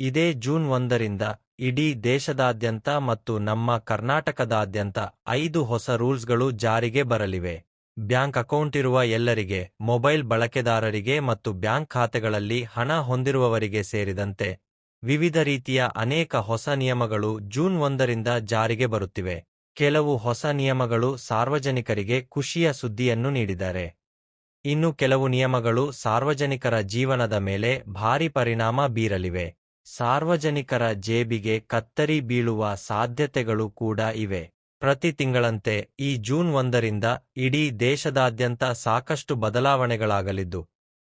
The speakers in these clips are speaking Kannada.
ಇದೇ ಜೂನ್ ಒಂದರಿಂದ ಇಡೀ ದೇಶದಾದ್ಯಂತ ಮತ್ತು ನಮ್ಮ ಕರ್ನಾಟಕದಾದ್ಯಂತ ಐದು ಹೊಸ ರೂಲ್ಸ್ಗಳು ಜಾರಿಗೆ ಬರಲಿವೆ. ಬ್ಯಾಂಕ್ ಅಕೌಂಟ್ ಇರುವ ಎಲ್ಲರಿಗೆ, ಮೊಬೈಲ್ ಬಳಕೆದಾರರಿಗೆ ಮತ್ತು ಬ್ಯಾಂಕ್ ಖಾತೆಗಳಲ್ಲಿ ಹಣ ಹೊಂದಿರುವವರಿಗೆ ಸೇರಿದಂತೆ ವಿವಿಧ ರೀತಿಯ ಅನೇಕ ಹೊಸ ನಿಯಮಗಳು ಜೂನ್ ಒಂದರಿಂದ ಜಾರಿಗೆ ಬರುತ್ತಿವೆ. ಕೆಲವು ಹೊಸ ನಿಯಮಗಳು ಸಾರ್ವಜನಿಕರಿಗೆ ಖುಷಿಯ ಸುದ್ದಿಯನ್ನು ನೀಡಿದ್ದಾರೆ. ಇನ್ನು ಕೆಲವು ನಿಯಮಗಳು ಸಾರ್ವಜನಿಕರ ಜೀವನದ ಮೇಲೆ ಭಾರಿ ಪರಿಣಾಮ ಬೀರಲಿವೆ. ಸಾರ್ವಜನಿಕರ ಜೇಬಿಗೆ ಕತ್ತರಿ ಬೀಳುವ ಸಾಧ್ಯತೆಗಳು ಕೂಡ ಇವೆ. ಪ್ರತಿ ತಿಂಗಳಂತೆ ಈ ಜೂನ್ ಒಂದರಿಂದ ಇಡೀ ದೇಶದಾದ್ಯಂತ ಸಾಕಷ್ಟು ಬದಲಾವಣೆಗಳಾಗಲಿದ್ದು,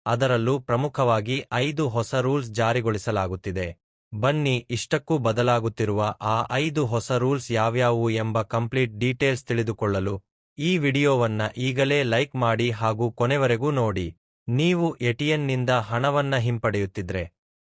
ಅದರಲ್ಲೂ ಪ್ರಮುಖವಾಗಿ ಐದು ಹೊಸ ರೂಲ್ಸ್ ಜಾರಿಗೊಳಿಸಲಾಗುತ್ತಿದೆ. ಬನ್ನಿ, ಇಷ್ಟಕ್ಕೂ ಬದಲಾಗುತ್ತಿರುವ ಆ ಐದು ಹೊಸ ರೂಲ್ಸ್ ಯಾವ್ಯಾವು ಎಂಬ ಕಂಪ್ಲೀಟ್ ಡೀಟೇಲ್ಸ್ ತಿಳಿದುಕೊಳ್ಳಲು ಈ ವಿಡಿಯೋವನ್ನ ಈಗಲೇ ಲೈಕ್ ಮಾಡಿ ಹಾಗೂ ಕೊನೆವರೆಗೂ ನೋಡಿ. ನೀವು ಎಟಿಎನ್ನಿಂದ ಹಣವನ್ನ ಹಿಂಪಡೆಯುತ್ತಿದ್ರೆ.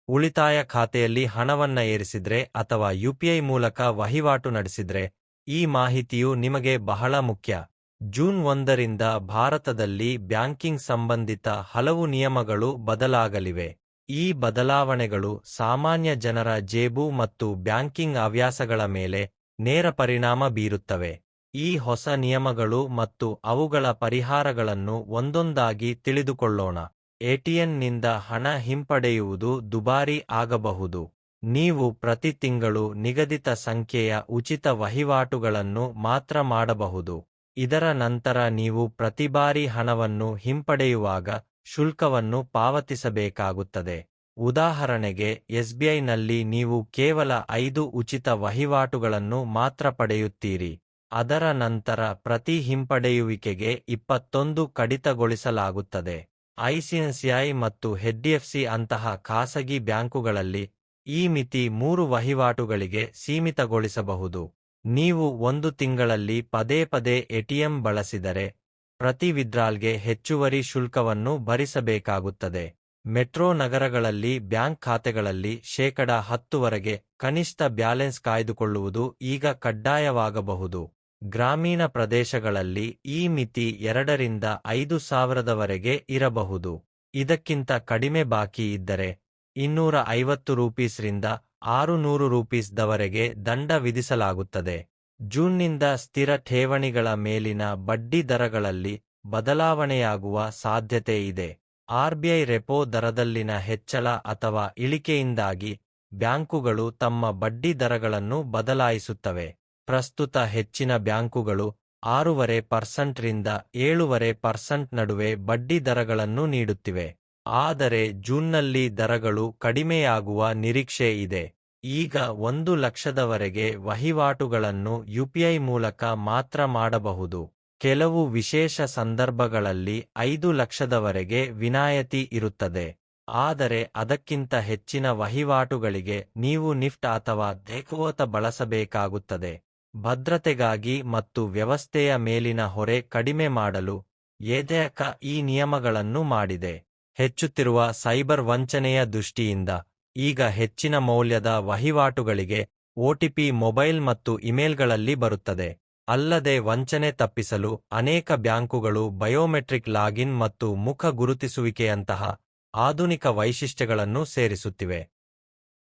ಉಳಿತಾಯ ಖಾತೆಯಲ್ಲಿ ಹಣವನ್ನ ಏರಿಸಿದ್ರೆ ಅಥವಾ ಯುಪಿಐ ಮೂಲಕ ವಹಿವಾಟು ನಡೆಸಿದ್ರೆ, ಈ ಮಾಹಿತಿಯು ನಿಮಗೆ ಬಹಳ ಮುಖ್ಯ. ಜೂನ್ ಒಂದರಿಂದ ಭಾರತದಲ್ಲಿ ಬ್ಯಾಂಕಿಂಗ್ ಸಂಬಂಧಿತ ಹಲವು ನಿಯಮಗಳು ಬದಲಾಗಲಿವೆ. ಈ ಬದಲಾವಣೆಗಳು ಸಾಮಾನ್ಯ ಜನರ ಜೇಬು ಮತ್ತು ಬ್ಯಾಂಕಿಂಗ್ ಹವ್ಯಾಸಗಳ ಮೇಲೆ ನೇರ ಪರಿಣಾಮ ಬೀರುತ್ತವೆ. ಈ ಹೊಸ ನಿಯಮಗಳು ಮತ್ತು ಅವುಗಳ ಪರಿಹಾರಗಳನ್ನು ಒಂದೊಂದಾಗಿ ತಿಳಿದುಕೊಳ್ಳೋಣ. ಎಟಿಎನ್ನಿಂದ ಹಣ ಹಿಂಪಡೆಯುವುದು ದುಬಾರಿ ಆಗಬಹುದು. ನೀವು ಪ್ರತಿ ತಿಂಗಳು ನಿಗದಿತ ಸಂಖ್ಯೆಯ ಉಚಿತ ವಹಿವಾಟುಗಳನ್ನು ಮಾತ್ರ ಮಾಡಬಹುದು. ಇದರ ನಂತರ ನೀವು ಪ್ರತಿ ಬಾರಿ ಹಣವನ್ನು ಹಿಂಪಡೆಯುವಾಗ ಶುಲ್ಕವನ್ನು ಪಾವತಿಸಬೇಕಾಗುತ್ತದೆ. ಉದಾಹರಣೆಗೆ ಎಸ್ಬಿಐನಲ್ಲಿ ನೀವು ಕೇವಲ ಐದು ಉಚಿತ ವಹಿವಾಟುಗಳನ್ನು ಮಾತ್ರ ಪಡೆಯುತ್ತೀರಿ. ಅದರ ನಂತರ ಪ್ರತಿ ಹಿಂಪಡೆಯುವಿಕೆಗೆ ಇಪ್ಪತ್ತೊಂದು ಕಡಿತಗೊಳಿಸಲಾಗುತ್ತದೆ. ಐಸಿಐಸಿಐ ಮತ್ತು ಹೆಚ್ಡಿಎಫ್ಸಿ ಅಂತಹ ಖಾಸಗಿ ಬ್ಯಾಂಕುಗಳಲ್ಲಿ ಈ ಮಿತಿ ಮೂರು ವಹಿವಾಟುಗಳಿಗೆ ಸೀಮಿತಗೊಳಿಸಬಹುದು. ನೀವು ಒಂದು ತಿಂಗಳಲ್ಲಿ ಪದೇ ಪದೇ ಎಟಿಎಂ ಬಳಸಿದರೆ ಪ್ರತಿ ವಿದ್ರಾಲ್ಗೆ ಹೆಚ್ಚುವರಿ ಶುಲ್ಕವನ್ನು ಭರಿಸಬೇಕಾಗುತ್ತದೆ. ಮೆಟ್ರೋ ನಗರಗಳಲ್ಲಿ ಬ್ಯಾಂಕ್ ಖಾತೆಗಳಲ್ಲಿ ಶೇಕಡ ಹತ್ತುವರೆಗೆ ಕನಿಷ್ಠ ಬ್ಯಾಲೆನ್ಸ್ ಕಾಯ್ದುಕೊಳ್ಳುವುದು ಈಗ ಕಡ್ಡಾಯವಾಗಬಹುದು. ಗ್ರಾಮೀಣ ಪ್ರದೇಶಗಳಲ್ಲಿ ಈ ಮಿತಿ ಎರಡರಿಂದ ಐದು ಸಾವಿರದವರೆಗೆ ಇರಬಹುದು. ಇದಕ್ಕಿಂತ ಕಡಿಮೆ ಬಾಕಿ ಇದ್ದರೆ ಇನ್ನೂರ ಐವತ್ತು ರೂಪೀಸ್ರಿಂದ ಆರುನೂರು ರೂಪೀಸ್ದವರೆಗೆ ದಂಡ ವಿಧಿಸಲಾಗುತ್ತದೆ. ಜೂನ್ನಿಂದ ಸ್ಥಿರ ಠೇವಣಿಗಳ ಮೇಲಿನ ಬಡ್ಡಿ ದರಗಳಲ್ಲಿ ಬದಲಾವಣೆಯಾಗುವ ಸಾಧ್ಯತೆ ಇದೆ. ಆರ್ಬಿಐ ರೆಪೋ ದರದಲ್ಲಿನ ಹೆಚ್ಚಳ ಅಥವಾ ಇಳಿಕೆಯಿಂದಾಗಿ ಬ್ಯಾಂಕುಗಳು ತಮ್ಮ ಬಡ್ಡಿ ದರಗಳನ್ನು ಬದಲಾಯಿಸುತ್ತವೆ. ಪ್ರಸ್ತುತ ಹೆಚ್ಚಿನ ಬ್ಯಾಂಕುಗಳು ಆರೂವರೆ ಪರ್ಸೆಂಟ್ರಿಂದ ಏಳುವರೆ ಪರ್ಸೆಂಟ್ ನಡುವೆ ಬಡ್ಡಿ ದರಗಳನ್ನು ನೀಡುತ್ತಿವೆ. ಆದರೆ ಜೂನ್ನಲ್ಲಿ ದರಗಳು ಕಡಿಮೆಯಾಗುವ ನಿರೀಕ್ಷೆ ಇದೆ. ಈಗ ಒಂದು ಲಕ್ಷದವರೆಗೆ ವಹಿವಾಟುಗಳನ್ನು ಯುಪಿಐ ಮೂಲಕ ಮಾತ್ರ ಮಾಡಬಹುದು. ಕೆಲವು ವಿಶೇಷ ಸಂದರ್ಭಗಳಲ್ಲಿ ಐದು ಲಕ್ಷದವರೆಗೆ ವಿನಾಯಿತಿ ಇರುತ್ತದೆ. ಆದರೆ ಅದಕ್ಕಿಂತ ಹೆಚ್ಚಿನ ವಹಿವಾಟುಗಳಿಗೆ ನೀವು ನಿಫ್ಟ್ ಅಥವಾ ದೇಕೋತ ಬಳಸಬೇಕಾಗುತ್ತದೆ. ಭದ್ರತೆಗಾಗಿ ಮತ್ತು ವ್ಯವಸ್ಥೆಯ ಮೇಲಿನ ಹೊರೆ ಕಡಿಮೆ ಮಾಡಲು ಏದೆಯಕ ಈ ನಿಯಮಗಳನ್ನು ಮಾಡಿದೆ. ಹೆಚ್ಚುತ್ತಿರುವ ಸೈಬರ್ ವಂಚನೆಯ ದೃಷ್ಟಿಯಿಂದ ಈಗ ಹೆಚ್ಚಿನ ಮೌಲ್ಯದ ವಹಿವಾಟುಗಳಿಗೆ ಒಟಿಪಿ ಮೊಬೈಲ್ ಮತ್ತು ಇಮೇಲ್ಗಳಲ್ಲಿ ಬರುತ್ತದೆ. ಅಲ್ಲದೆ ವಂಚನೆ ತಪ್ಪಿಸಲು ಅನೇಕ ಬ್ಯಾಂಕುಗಳು ಬಯೋಮೆಟ್ರಿಕ್ ಲಾಗಿನ್ ಮತ್ತು ಮುಖ ಗುರುತಿಸುವಿಕೆಯಂತಹ ಆಧುನಿಕ ವೈಶಿಷ್ಟ್ಯಗಳನ್ನು ಸೇರಿಸುತ್ತಿವೆ.